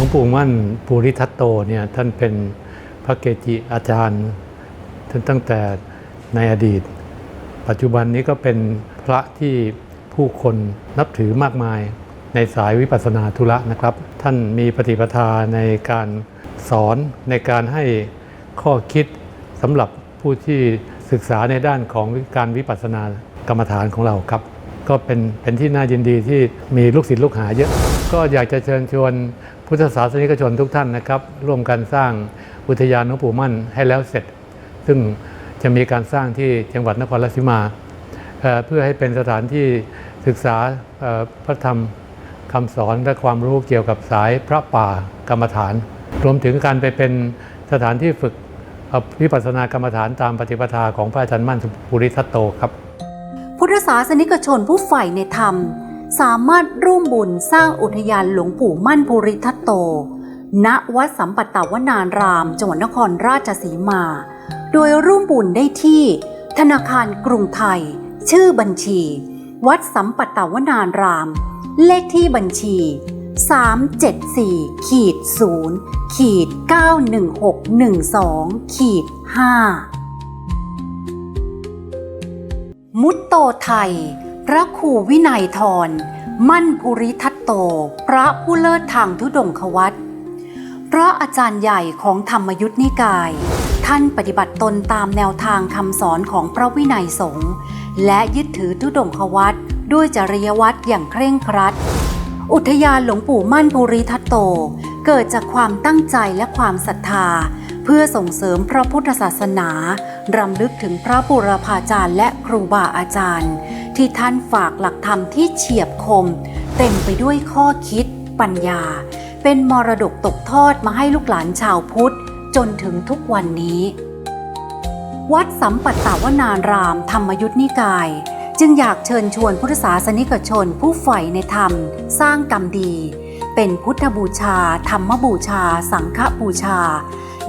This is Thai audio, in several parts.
ลวงปู่มั่นภูริทัตโตเนี่ยท่านเป็นพระเกจิอาจารย์ ท่านตั้งแต่ในอดีต ปัจจุบันนี้ก็เป็นพระที่ผู้คนนับถือมากมายในสายวิปัสสนาธุระนะครับ ท่านมีปฏิปทาในการสอนในการให้ข้อคิดสำหรับผู้ที่ศึกษาในด้านของการวิปัสสนากรรมฐานของเราครับ ก็เป็นเป็นที่น่ายินดีที่มีลูกศิษย์ลูกหาเยอะ ก็อยากจะเชิญชวนพุทธศาสนิกชนทุกท่านนะครับ ร่วมกันสร้างอุทยานหลวงปู่มั่นให้แล้วเสร็จ ซึ่งจะมีการสร้างที่จังหวัดนครราชสีมา เพื่อให้เป็นสถานที่ศึกษาพระธรรมคำสอนและความรู้เกี่ยวกับสายพระป่ากรรมฐาน รวมถึงการไปเป็นสถานที่ฝึกวิปัสสนากรรมฐานตามปฏิปทาของพระอาจารย์มั่นภูริทัตโตครับ พุทธศาสนิกชนผู้ใฝ่ในธรรม สามารถร่วมบุญสร้างอุทยานหลวงปู่มั่นภูริทัตโต ณ วัดสัมปัตตวนาราม จังหวัดนครราชสีมา โดยร่วมบุญได้ที่ ธนาคารกรุงไทย ชื่อบัญชี วัดสัมปัตตวนาราม เลขที่บัญชี 374ขีด0ขีด91612ขีด5มุตโตไทย พระครูวินัยทร มั่นภูริทัตโต พระผู้เลิศทางทุดงควัตพระอาจารย์ใหญ่ของธรรมยุทธนิกาย ท่านปฏิบัติตนตามแนวทางคำสอนของพระวินัยสงฆ์และยึดถือทุดงควัตด้วยจริยวัตรอย่างเคร่งครัด อุทยานหลวงปู่มั่นภูริทัตโต เกิดจากความตั้งใจและความศรัทธา เพื่อส่งเสริมพระพุทธศาสนารำลึกถึงพระบุรพาจารย์และครูบาอาจารย์ ที่ท่านฝากหลักธรรมที่เฉียบคม เต็มไปด้วยข้อคิด ปัญญา เป็นมรดกตกทอดมาให้ลูกหลานชาวพุทธ จนถึงทุกวันนี้ วัดสัมปัตตวนาราม ธรรมยุทธนิกาย จึงอยากเชิญชวนพุทธศาสนิกชนผู้ใฝ่ในธรรม สร้างกรรมดี เป็นพุทธบูชา ธรรมบูชา สังฆบูชา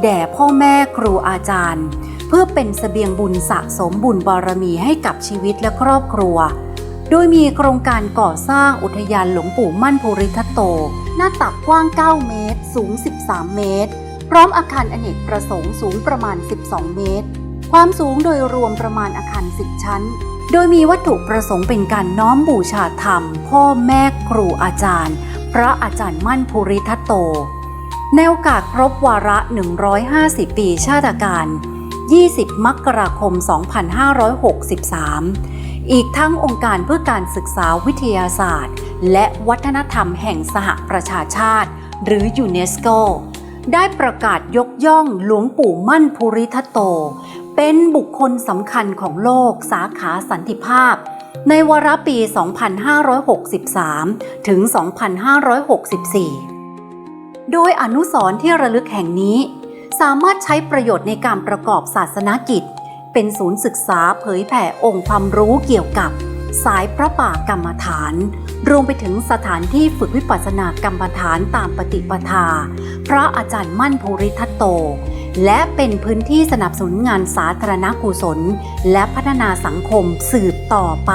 แด่พ่อแม่ครูอาจารย์ เพื่อเป็นเสบียงบุญสะสมบุญบารมีให้กับชีวิตและครอบครัว โดยมีโครงการก่อสร้างอุทยานหลวงปู่มั่นภูริทัตโต หน้าตักกว้าง 9 เมตร สูง 13 เมตร พร้อมอาคารอเนกประสงค์สูงประมาณ 12 เมตร ความสูงโดยรวมประมาณอาคาร 10 ชั้น โดยมีวัตถุประสงค์เป็นการน้อมบูชาธรรม พ่อแม่ครูอาจารย์ พระอาจารย์มั่นภูริทัตโตในโอกาสครบวาระ 150 ปีชาติการ 20 มกราคม 2563 อีกทั้งองค์การเพื่อการศึกษาวิทยาศาสตร์ และวัฒนธรรมแห่งสหประชาชาติ หรือยูเนสโกได้ประกาศยกย่องหลวงปู่มั่นภูริทัตโต เป็นบุคคลสำคัญของโลกสาขาสันติภาพ ในวาระปี 2563 ถึง 2564 โดยอนุสรณ์ที่ระลึกแห่งนี้ สามารถใช้ประโยชน์ในการประกอบศาสนกิจ เป็นศูนย์ศึกษาเผยแผ่องค์ความรู้เกี่ยวกับ สายพระป่ากรรมฐาน รวมไปถึงสถานที่ฝึกวิปัสสนากรรมฐานตามปฏิปทา พระอาจารย์มั่นภูริทัตโต และเป็นพื้นที่สนับสนุนงานสาธารณกุศล และพัฒนาสังคมสืบต่อไป